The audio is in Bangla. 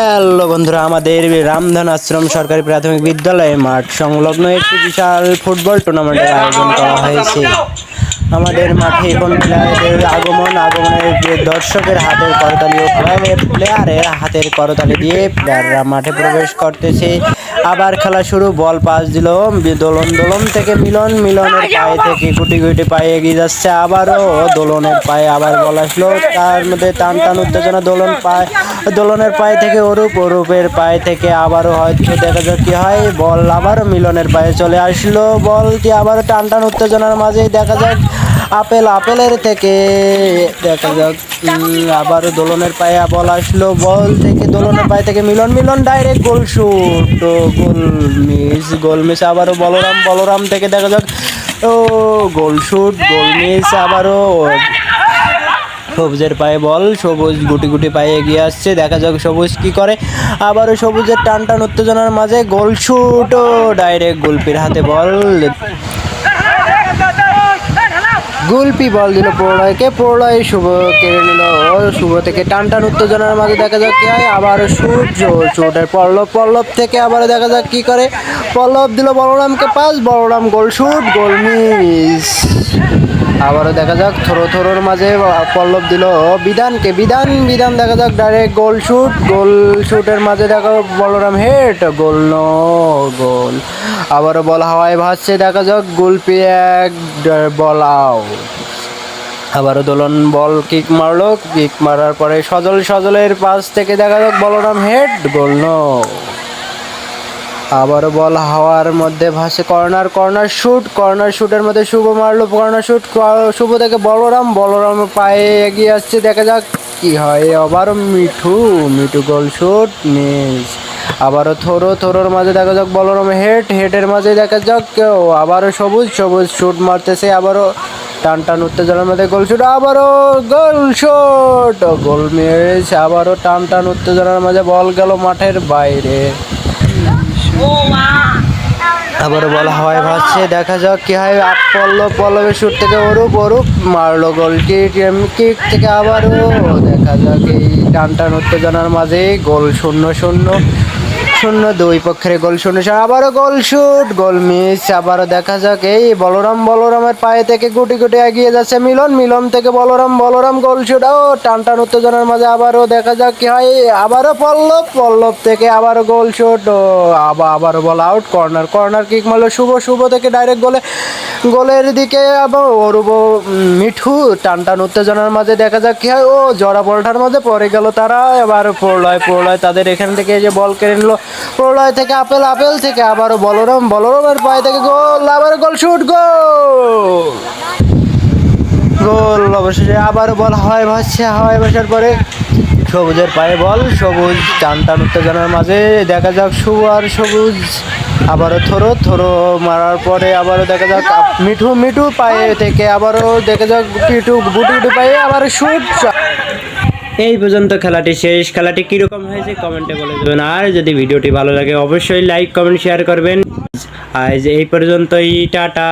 হ্যালো বন্ধুরা আমাদের রামধন আশ্রম সরকারি প্রাথমিক বিদ্যালয়ে মাঠ সংলগ্ন একটি বিশাল ফুটবল টুর্নামেন্টের আয়োজন করা হয়েছে। আমাদের মাঠে এখন প্লেয়ারদের আগমন আগমনের যে দর্শকের হাতের করতালি ও ক্লাবের প্লেয়ারের হাতের করতালি দিয়ে প্লেয়াররা মাঠে প্রবেশ করতেছে। আবার খেলা শুরু বল পাস দিল দোলন দোলন থেকে মিলন মিলনের পায়ে থেকে গুটি গুটি পায়ে এগিয়ে যাচ্ছে আবারও দোলনের পায়ে আবার বল আসলো। তার মধ্যে টান টান উত্তেজনা দোলন পায়ে। দোলনের পায়ে থেকে অরূপ, অরূপের পায়ে থেকে আবারও হয়তো দেখা যাক কি হয়। বল আবারও মিলনের পায়ে চলে আসলো। বলটি আবারও টান টান উত্তেজনার মাঝেই দেখা যাক। আপেল, আপেলের থেকে দেখা যাক আবারও দোলনের পায়ে বল আসলো। বল থেকে দোলনের পায়ে থেকে Milan Milan direct goal shoot. Goal miss goal miss, আবারও বলরাম বলরাম থেকে দেখা যাক। ও, গোল শুট, গোল মিস, আবারও সবুজের পায়ে বল, সবুজ গুটি গুটি পায়ে এগিয়ে আসছে, দেখা যাক সবুজ কি করে। আবারও সবুজের টান টান উত্তেজনার মাঝে গোল শুট ডাইরেক্ট গুলপির হাতে বল। গুলপি বল দিল প্রলয়কে প্রলয় শুভ কেড়ে নিল। শুভ থেকে টান টান উত্তেজনার মাঝে দেখা যাক কি হয়। আবার সূর্য চোটের পল্লব পল্লব থেকে আবার দেখা যাক কি করে। পল্লব দিল বলরামকে pass, Balaram goal shoot, goal miss. আবারও দেখা যাক, থরো থরোর মাঝে পল্লব দিল। বিধানকে বিধান বিধান দেখা যাক ডাইরেক্ট গোল শুট গোল শুটের মাঝে দেখা Balaram head goal no goal আবারও বল হাওয়ায় ভাসছে, দেখা যাক গোলপি এক বল আউট আবারও দোলন বল কিক মারলো কিক মারার পরে সজল, সজলের পাশ থেকে দেখা যাক, বলরাম হেড গোল নো আবারও বল হাওয়ার মধ্যে ভাসে কর্নার কর্নার শুট, কর্নার শুটের মধ্যে শুভ মারলো, কর্নার শুট শুভ থেকে বলরাম বলরাম পায়ে এগিয়ে আসছে, দেখা যাক কি হয়। আবারও Mithu Mithu goal shoot miss আবারও থরো, থোরোর মাঝে দেখা যাক বলরাম হেড, হেডের মাঝে দেখা যাক কেউ। আবারও সবুজ সবুজ শুট মারতেছে, আবারও টান টান উত্তেজনার মধ্যে গোল শুট, আবারও গোল শুট। গোল মিস আবারও টান টান উত্তেজনার মাঝে বল গেল মাঠের বাইরে। আবার বলা হয় ভাসছে, দেখা যাক কি হয়। পল্লব, পল্লবের সুর থেকে অরূপ অরূপ মারলো গোল কিক থেকে আবারও। দেখা যাক এই টান টান উত্তেজনার মাঝে গোল শূন্য শূন্য। শূন্য, দুই পক্ষের গোল শূন্য আবারও গোল শুট, গোল মিস, আবারও দেখা যাক এই বলরাম, বলরামের পায়ে থেকে গুটি গুটি এগিয়ে যাচ্ছে মিলন মিলন থেকে বলরাম বলরাম গোল শুট, ও টান টান উত্তেজনার মাঝে আবারও দেখা যাক কি হয়, আবারও পল্লব পল্লব থেকে আবারও গোল শুট, ও আবার আবারও ball out, corner corner kick মারলো শুভ শুভ থেকে ডাইরেক্ট গোলে, গোলের দিকে আবার অরুব মিঠু, টান টান উত্তেজনার মাঝে দেখা যাক কি হয়, ও জড়া বলটার মাঝে পড়ে গেল তারা, এবার প্রলয় প্রলয় তাদের এখান থেকে যে বল কেড়ে নিল প্রলয় থেকে আপেল আপেল থেকে আবারও বলরাম, বলরামের পায়ে থেকে গোল আবার গোল শুট গোল গোল, অবশেষে আবারও বল হয় ভাসছে হয় ভাসার পরে সবুজের পায়ে বল, সবুজ টান টান উত্তেজনার মাঝে, দেখা যাক শুভ আর সবুজ আবারও থরো থরো মারার পরে আবারও দেখা যাক মিঠু মিঠু পায়ে থেকে আবারও দেখা যাক বুটু বুটু পায়ে আবার শুট এই পর্যন্ত খেলাটি শেষ। খেলাটি কীরকম হয়েছে কমেন্টে বলে দেবেন আর যদি ভিডিওটি ভালো লাগে, অবশ্যই লাইক, কমেন্ট শেয়ার করবেন। আজ এই পর্যন্তই, টাটা।